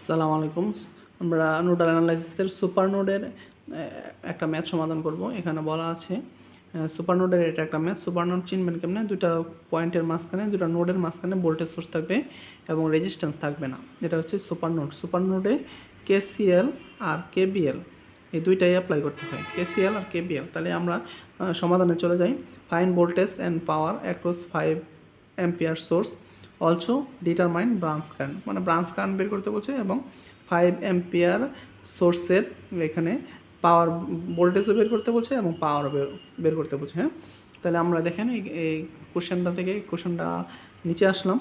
আসসালামু আলাইকুম। আমরা নোডাল অ্যানালাইসিসের সুপার নোডের একটা ম্যাথ সমাধান করব। এখানে বলা আছে সুপার নোডের এটা একটা ম্যাথ। সুপার নোড চিনবেন কেমনে? দুটা পয়েন্টের মাঝখানে দুটা নোডের মাঝখানে ভোল্টেজ সোর্স থাকবে এবং রেজিস্ট্যান্স থাকবে না। এটা হচ্ছে সুপার নোড। সুপার নোডে কেসিএল আর কেবিএল, এই দুইটাই অ্যাপ্লাই করতে হয়। কেসিএল আর কেবিএল। তাহলে আমরা সমাধানে চলে যাই। Find voltage and power across five ampere source also determine branch current মানে ব্রাঞ্চ কারেন্ট বের করতে বলছে এবং ফাইভ অ্যাম্পিয়ার সোর্সের এখানে পাওয়ার ভোল্টেজও বের করতে বলছে এবং পাওয়ার বের করতে বলছে হ্যাঁ? তাহলে আমরা দেখেন এই কোশ্চেনটা থেকে কোশ্চেনটা নিচে আসলাম।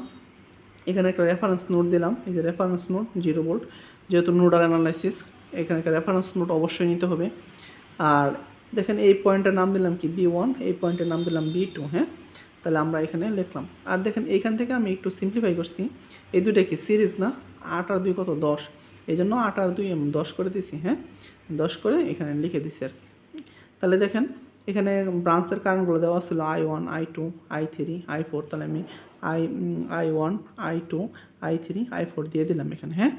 এখানে একটা রেফারেন্স নোট দিলাম। এই যে রেফারেন্স নোট জিরো ভোল্ট যেহেতু নোডাল অ্যানালাইসিস এখানে একটা রেফারেন্স নোট অবশ্যই নিতে হবে। আর দেখেন এই পয়েন্টের নাম দিলাম কি? বি ওয়ান এই পয়েন্টের নাম দিলাম বি টু হ্যাঁ? তাহলে আমরা এখানে লিখলাম। আর দেখেন, এইখান থেকে আমি একটু সিম্পলিফাই করছি। এই দুইটা কি সিরিজ না? আট আর দুই কত? দশ। এই জন্য আট আর দুই আমি দশ করে দিছি হ্যাঁ? দশ করে এখানে লিখে দিছি আর। তাহলে দেখেন, এখানে ব্রাঞ্চের কারণগুলো দেওয়া ছিল i one i two i three i four তাহলে আমি i i one i two i three i four দিয়ে দিলাম এখানে হ্যাঁ?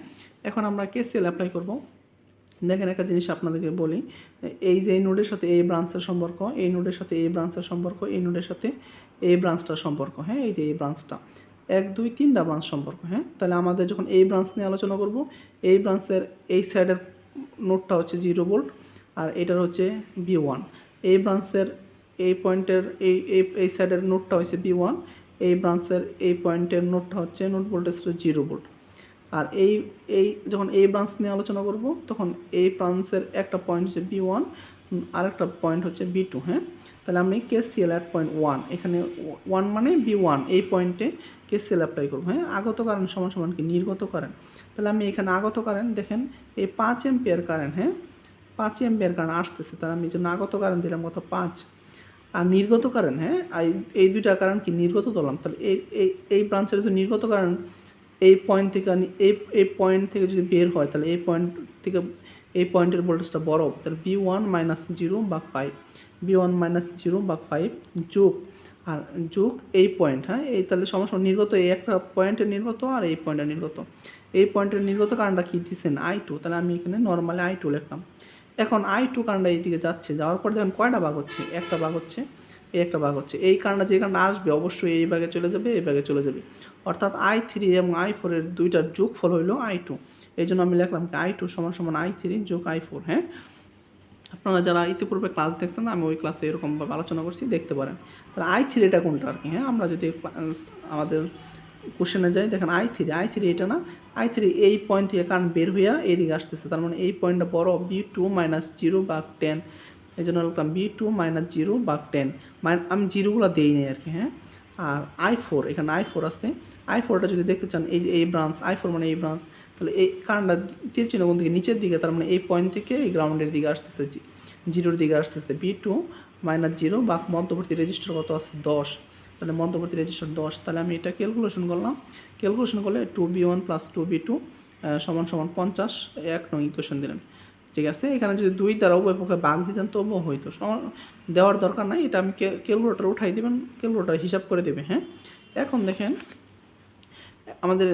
এখন আমরা কেসিএল অ্যাপ্লাই করব? দেখেন, একটা জিনিস আপনাদেরকে বলি। এই যে এই নোডের সাথে এই ব্রাঞ্চের সম্পর্ক, এই নোডের সাথে এই ব্রাঞ্চের সম্পর্ক, এই নোডের সাথে এই ব্রাঞ্চটার সম্পর্ক হ্যাঁ? এই যে এই ব্রাঞ্চটা এক, দুই, তিনটা ব্রাঞ্চ সম্পর্ক হ্যাঁ? তাহলে আমাদের যখন এই ব্রাঞ্চ নিয়ে আলোচনা করব, এই ব্রাঞ্চের এই সাইডের নোটটা হচ্ছে জিরো ভোল্ট আর এটার হচ্ছে বি ওয়ান এই ব্রাঞ্চের এই পয়েন্টের এই এই এই সাইডের নোটটা হচ্ছে বি ওয়ান এই ব্রাঞ্চের এই পয়েন্টের নোটটা হচ্ছে নোট ভোল্টেজ হচ্ছে জিরো ভোল্ট আর এই এই যখন এই ব্রাঞ্চ নিয়ে আলোচনা করব, তখন এই ব্রাঞ্চের একটা পয়েন্ট হচ্ছে বি ওয়ান আরেকটা পয়েন্ট হচ্ছে বি টু হ্যাঁ? তাহলে আমি কেসিএল অ্যাট পয়েন্ট ওয়ান এখানে ওয়ান মানে বি ওয়ান এই পয়েন্টে কেসিএল অ্যাপ্লাই করব হ্যাঁ? আগত কারেন্ট সমান সমান কি? নির্গত কারেন্ট তাহলে আমি এখানে আগত কারেন্ট দেখেন, এই পাঁচ এম্পিয়ার কারেন্ট হ্যাঁ? পাঁচ এম্পিয়ার কারেন্ট আসতেছে, তাহলে আমি জন্য আগত কারেন্ট দিলাম কত? পাঁচ। আর নির্গত কারেন্ট হ্যাঁ? এই দুইটা কারেন্ট কি? নির্গত ধরলাম। তাহলে এই এই ব্রাঞ্চের যদি নির্গত কারেন্ট এই পয়েন্ট থেকে এই এই পয়েন্ট থেকে যদি বের হয়, তাহলে এই পয়েন্ট থেকে এই পয়েন্টের ভোল্টেজটা বড় তাহলে বি ওয়ান মাইনাস জিরো বা five v one minus zero বা ফাইভ যোগ, আর যোগ এই পয়েন্ট হ্যাঁ? এই তাহলে সমস্যা, নির্গত এই একটা পয়েন্টের নির্গত আর এই পয়েন্টের নির্গত। এই পয়েন্টের নির্গত কারণটা কী? দিচ্ছেন আই টু তাহলে আমি এখানে নর্মালি আই টু লিখলাম। এখন আই টু কারণটা এইদিকে যাচ্ছে, যাওয়ার পর দেখেন কয়টা ভাগ হচ্ছে? একটা ভাগ হচ্ছে এই একটা ভাগ হচ্ছে। এই কারণটা যে কারণটা আসবে অবশ্যই এই ভাগে চলে যাবে, এই ভাগে চলে যাবে। অর্থাৎ আই থ্রি এবং আই ফোরের দুইটার যোগ ফল হইল আই টু এই জন্য আমি লিখলাম কি আই টু সমান সমান আই থ্রি যোগ আই ফোর হ্যাঁ? আপনারা যারা ইতিপূর্বে ক্লাস দেখছেন, আমি ওই ক্লাসে এরকমভাবে আলোচনা করছি, দেখতে পারেন। তাহলে আই থ্রি এটা কোনটা আর কি হ্যাঁ? আমরা যদি আমাদের কোশ্চেনে যাই, দেখেন আই থ্রি আই থ্রি এটা না? আই থ্রি এই পয়েন্ট থেকে কারণ বের হইয়া এদিকে আসতেছে। তার মানে এই পয়েন্টটা বড় বি টু মাইনাস জিরো বা টেন এই জন্য লিখলাম বি টু মাইনাস জিরো বা টেন আমি জিরোগুলো দিই নাই আর কি হ্যাঁ? আর আই ফোর এখানে আই ফোর আসতে আই ফোরটা যদি দেখতে চান, এই যে এই ব্রাঞ্চ আই ফোর মানে এই ব্রাঞ্চ তাহলে এই কারণটা তীর কোন দিকে? নিচের দিকে, তার মানে এই পয়েন্ট থেকে এই গ্রাউন্ডের দিকে আসতেছে জিরোর দিকে আসতেছে। বি টু মাইনাস জিরো বা মধ্যবর্তী রেজিস্টার কত আছে? দশ। তাহলে মধ্যবর্তী রেজিস্টার দশ। তাহলে আমি এটা ক্যালকুলেশন করলাম। ক্যালকুলেশন করলে two v one plus two v two সমান সমান পঞ্চাশ। এক নং ইকুয়েশন দিলেন ঠিক আছে? এখানে যদি দুই দ্বারা উভয় পক্ষে বাঘ দিতেন তবুও হইতো। দেওয়ার দরকার নাই, এটা আমি ক্যালকুলেটার উঠাই দেবেন ক্যালকুলেটার হিসাব করে দেবে হ্যাঁ? এখন দেখেন, আমাদের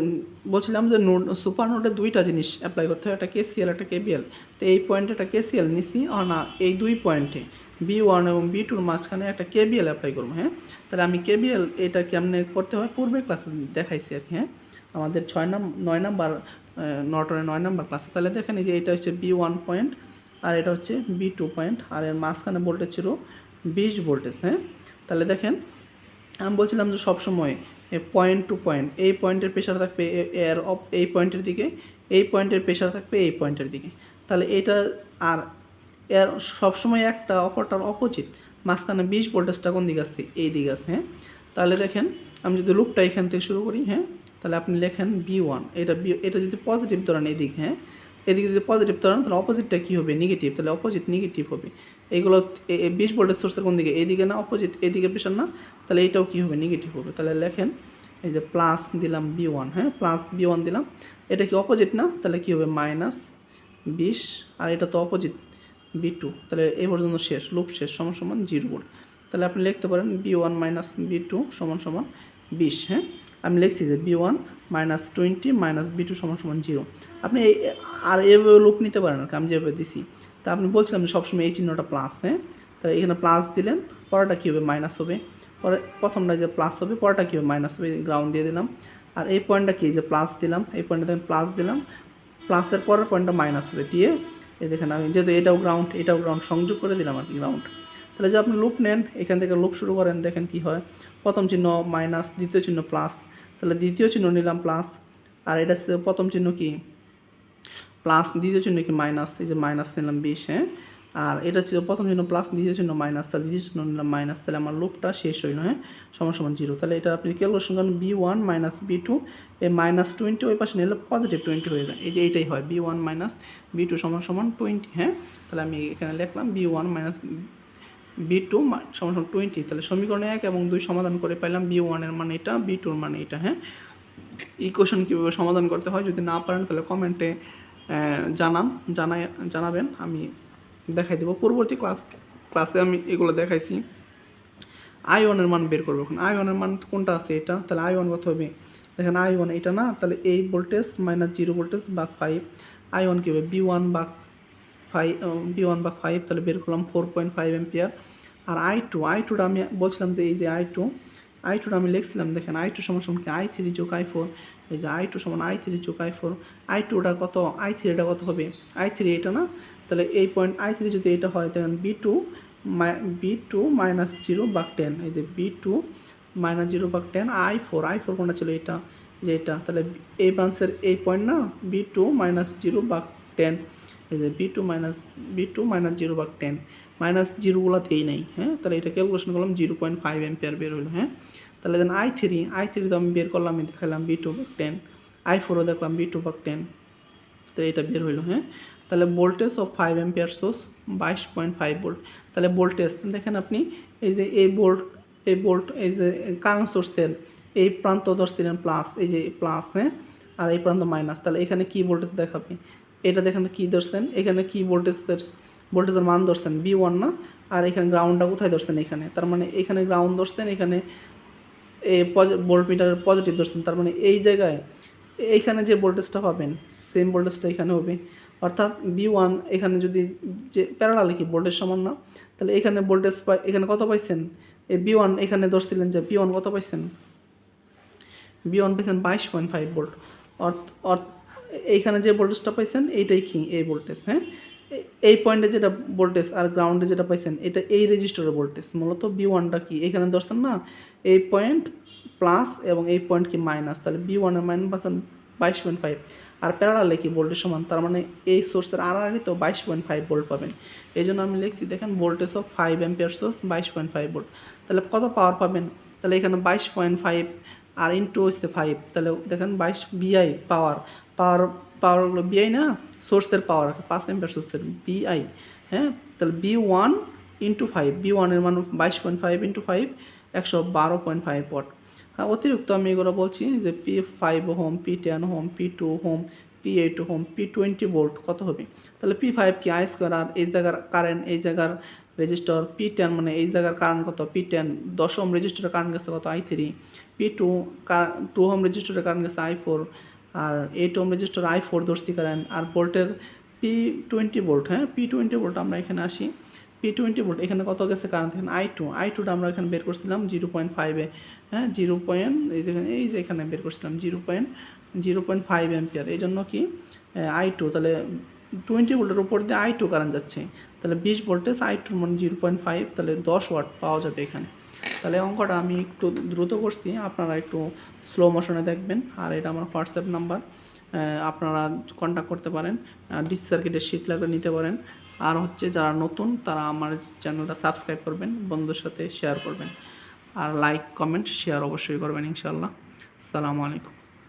বলছিলাম যে নোট সুপার নোটে দুইটা জিনিস অ্যাপ্লাই করতে হয়, একটা কেসিএল একটা কেবিএল তো এই পয়েন্টে একটা কেসিএল নিছি, আর না, এই দুই পয়েন্টে বি ওয়ান এবং বি টুর মাঝখানে একটা কেবিএল অ্যাপ্লাই করব হ্যাঁ? তাহলে আমি কেবিএল এটা কেমনে করতে হয়? পূর্বের ক্লাসে দেখাইছি আর কি হ্যাঁ? আমাদের ছয় নাম, নয় নাম্বার নটনের নয় নাম্বার ক্লাসে তাহলে দেখেন এই যে এটা হচ্ছে বি ওয়ান পয়েন্ট আর এটা হচ্ছে বি টু পয়েন্ট আর এর মাঝখানে ভোল্টেজ ছিল বিশ ভোল্টেজ হ্যাঁ? তাহলে দেখেন, আমি বলছিলাম যে সবসময় পয়েন্ট টু পয়েন্ট এই পয়েন্টের প্রেশার থাকবে এর এই পয়েন্টের দিকে, এই পয়েন্টের প্রেশার থাকবে এই পয়েন্টের দিকে। তাহলে এটা আর এর সবসময় একটা অপরটার অপোজিট মাঝখানে বিশ ভোল্টেজটা কোন দিকে আসছে এই দিকে আছে হ্যাঁ? তাহলে দেখেন, আমি যদি লুপটা এখান থেকে শুরু করি হ্যাঁ? তাহলে আপনি লেখেন বি ওয়ান এটা বি এটা যদি পজিটিভ ধরেন এদিকে হ্যাঁ? এদিকে যদি পজিটিভ ধরেন, তাহলে অপোজিটটা কী হবে? নেগেটিভ তাহলে অপোজিট নেগেটিভ হবে। এগুলো, এ- এ, বিশ ভোল্টেজ সোর্সের কোন দিকে? এদিকে না অপোজিট এদিকে প্রেশার না? তাহলে এইটাও কী হবে? নেগেটিভ হবে। তাহলে লেখেন, এই যে প্লাস দিলাম বি ওয়ান হ্যাঁ? প্লাস বি ওয়ান দিলাম। এটা কি অপোজিট না? তাহলে কী হবে? মাইনাস বিশ। আর এটা তো অপোজিট বি টু তাহলে এই পর্যন্ত শেষ লুপ শেষ, সমান সমান জিরো ভোল্ট তাহলে আপনি লিখতে পারেন v one minus v two সমান সমান বিশ হ্যাঁ? আমি লিখছি যে v one minus twenty minus v two সমান সমান জিরো আপনি এই আর এভাবে লুপ নিতে পারেন আর কি, আমি যেভাবে দিছি। তা আপনি বলছিলাম যে সবসময় এই চিহ্নটা প্লাস হ্যাঁ? তাহলে এখানে প্লাস দিলেন পরেরটা কী হবে? মাইনাস হবে। পরে প্রথমটা যে প্লাস হবে পরেরটা কী হবে? মাইনাস হবে গ্রাউন্ড দিয়ে দিলাম। আর এই পয়েন্টটা কি? যে প্লাস দিলাম। এই পয়েন্টটা দেখেন প্লাস দিলাম। প্লাসের পরের পয়েন্টটা মাইনাস হবে। দিয়ে এই দেখেন আমি যেহেতু এটাও গ্রাউন্ড এটাও গ্রাউন্ড সংযোগ করে দিলাম আর কি গ্রাউন্ড তাহলে যে আপনি লুপ নেন, এখান থেকে লুপ শুরু করেন, দেখেন কি হয়। প্রথম চিহ্ন মাইনাস দ্বিতীয় চিহ্ন প্লাস তাহলে দ্বিতীয় চিহ্ন নিলাম প্লাস আর এটা প্রথম চিহ্ন কি? প্লাস দ্বিতীয় চিহ্ন কি মাইনাস এই যে মাইনাস নিলাম বিশ হ্যাঁ? আর এটা ছিল প্রথম চিহ্ন প্লাস দ্বিতীয় চিহ্ন মাইনাস তাহলে দ্বিতীয় চিহ্ন নিলাম মাইনাস তাহলে আমার লুপটা শেষ হইল হ্যাঁ? সমান সমান জিরো তাহলে এটা আপনি কেউ ক্যালকুলেশন করেন v one minus v two এই মাইনাস টোয়েন্টি ওই পাশে নিলে পজিটিভ টোয়েন্টি হয়ে যায়। এই যে এইটাই হয় v one minus v two সমান সমান টোয়েন্টি হ্যাঁ? তাহলে আমি এখানে লিখলাম v one minus v two সমান টোয়েন্টি তাহলে সমীকরণে এক এবং দুই সমাধান করে পাইলাম বি ওয়ানের মানে এটা বি টুর মানে এটা হ্যাঁ? ইকুয়েশন কীভাবে সমাধান করতে হয় যদি না পারেন তাহলে কমেন্টে জানান জানাই জানাবেন, আমি দেখাই দেবো। পরবর্তী ক্লাস ক্লাসে আমি এগুলো দেখাইছি। আই ওয়ানের মান বের করব এখন। আই ওয়ানের মান কোনটা আছে এটা? তাহলে আই ওয়ান কত হবে? দেখেন আই ওয়ান এটা না, তাহলে এই ভোল্টেজ মাইনাস জিরো ভোল্টেজ বাক ফাইভ আই ওয়ান কী হবে? বি ওয়ান বাক ফাইভ বি ওয়ান বাক ফাইভ তাহলে বের করলাম ফোর পয়েন্ট ফাইভ এম্পিয়ার আর আই টু আই টুটা আমি বলছিলাম যে এই যে আই টু আই টুটা আমি লিখছিলাম, দেখেন আই টু সমান সমান কি? আই থ্রি যোগ আই ফোর এই যে আই টু সমান আই থ্রি যোগ আই ফোর আই টুটা কত? আই থ্রিটা কত হবে? আই থ্রি এটা না? তাহলে এই পয়েন্ট আই থ্রি যদি এটা হয় দেখেন B two B two minus zero বাক টেন এই যে বি টু মাইনাস জিরো বাক ten I four I four কোনটা ছিল? এটা যে এটা। তাহলে এই ব্রাঞ্চের এই পয়েন্ট না? বি টু মাইনাস জিরো বাক টেন এই যে B two minus B two minus zero বাক টেন মাইনাস জিরোগুলোতেই নেই হ্যাঁ? তাহলে এটা ক্যালকুলেশন করলাম জিরো পয়েন্ট ফাইভ এম্পিয়ার বের হলো হ্যাঁ? তাহলে then I three I three তো আমি বের করলাম দেখালাম বি টু বাক টেন আই ফোরও দেখলাম বি টু বাক টেন তো এটা বের হইল হ্যাঁ? তাহলে voltage of five ampere source বাইশ পয়েন্ট ফাইভ ভোল্ট তাহলে ভোল্টেজ দেখেন আপনি, এই যে এই ভোল্ট এই ভোল্ট এই যে কারেন্ট সোর্সের এই প্রান্ত ধরছিলেন প্লাস এই যে প্লাস হ্যাঁ? আর এই প্রান্ত মাইনাস তাহলে এখানে কি ভোল্টেজ দেখাবে? এটা দেখেন কী ধরছেন? এখানে কি ভোল্টেজ ভোল্টেজের মান ধরছেন বি ওয়ান না? আর এখানে গ্রাউন্ডটা কোথায় ধরছেন এখানে? তার মানে এখানে গ্রাউন্ড ধরছেন, এখানে এই ভোল্ট মিটারের পজিটিভ ধরছেন। তার মানে এই জায়গায় এইখানে যে ভোল্টেজটা পাবেন সেম ভোল্টেজটা এখানে হবে। অর্থাৎ বি ওয়ান এখানে যদি যে প্যারালাল কি ভোল্টেজ সমান না? তাহলে এখানে ভোল্টেজ পাই, এখানে কত পাইছেন? এই বি ওয়ান এখানে ধরছিলেন যে বি ওয়ান কত পাইছেন? বি ওয়ান পাইছেন বাইশ পয়েন্ট ফাইভ ভোল্ট অর্থ এইখানে যে ভোল্টেজটা পাইছেন, এইটাই কি এই ভোল্টেজ হ্যাঁ? এই পয়েন্টে যেটা ভোল্টেজ আর গ্রাউন্ডে যেটা পাইছেন, এটা এই রেজিস্টারের ভোল্টেজ মূলত বি ওয়ানটা কি এখানে ধরছেন না, এই পয়েন্ট প্লাস এবং এই পয়েন্ট কি মাইনাস তাহলে বি ওয়ানের মাইনাস পাচ্ছেন বাইশ পয়েন্ট ফাইভ আর প্যারালালে কি ভোল্টেজ সমান? তার মানে এই সোর্সের আড়াআড়ি তো বাইশ পয়েন্ট ফাইভ ভোল্ট পাবেন। এই জন্য আমি লিখছি, দেখেন voltage of five ampere source বাইশ পয়েন্ট ফাইভ ভোল্ট তাহলে কত পাওয়ার পাবেন? তাহলে এখানে বাইশ পয়েন্ট ফাইভ আর ইন্টু হচ্ছে ফাইভ তাহলে দেখেন বাইশ বিআই পাওয়ার পাওয়ার পাওয়ারগুলো বিআই না? সোর্সের পাওয়ার পাঁচ এম্পিয়ার সোর্সের বিআই হ্যাঁ? তাহলে B one into five B ওয়ানের মান বাইশ পয়েন্ট ফাইভ ইন্টু ফাইভ একশো বারো পয়েন্ট ফাইভ ওয়াট হ্যাঁ অতিরিক্ত আমি এগুলো বলছি যে P five ohm P ten ohm P two ohm P eight ohm P twenty volt কত হবে? তাহলে পি ফাইভ কি আই স্কোয়ার আর এই জায়গার কারেন্ট এই জায়গার রেজিস্টার পি টেন মানে এই জায়গার কারেন্ট কত? পি টেন দশম রেজিস্টারের কারেন্ট গেছে কত? I three P two two ohm রেজিস্টারের কারেন্ট গেছে I four R eight ohm resistor I four দর্শি current আর ভোল্টের পি টোয়েন্টি ভোল্ট হ্যাঁ? পি টোয়েন্টি ভোল্ট আমরা এখানে আসি। পি টোয়েন্টি ভোল্ট এখানে কত গেছে কারেন্ট এখানে আই টু আই টুটা আমরা এখানে বের করছিলাম জিরো পয়েন্ট ফাইভে হ্যাঁ? জিরো পয়েন্ট এই এই যে এখানে বের করছিলাম zero point zero point five ampere এই জন্য কি? আই টু তাহলে টোয়েন্টি ভোল্টের উপর দিয়ে আই টু কারেন্ট যাচ্ছে। তাহলে বিশ ভোল্টেজ আই টু মানে জিরো পয়েন্ট ফাইভ তাহলে দশ ওয়াট পাওয়া যাবে এখানে। তাহলে অঙ্কটা আমি একটু দ্রুত করছি, আপনারা একটু স্লো মোশনে দেখবেন। আর এটা আমার হোয়াটসঅ্যাপ নাম্বার আপনারা কন্ট্যাক্ট করতে পারেন ডিস সার্কিটের শীত লাগলে নিতে পারেন। আর হচ্ছে যারা নতুন, তারা আমার চ্যানেলটা সাবস্ক্রাইব করবেন বন্ধুর সাথে শেয়ার করবেন। আর লাইক কমেন্ট শেয়ার অবশ্যই করবেন ইনশাল্লাহ সালামু আলাইকুম।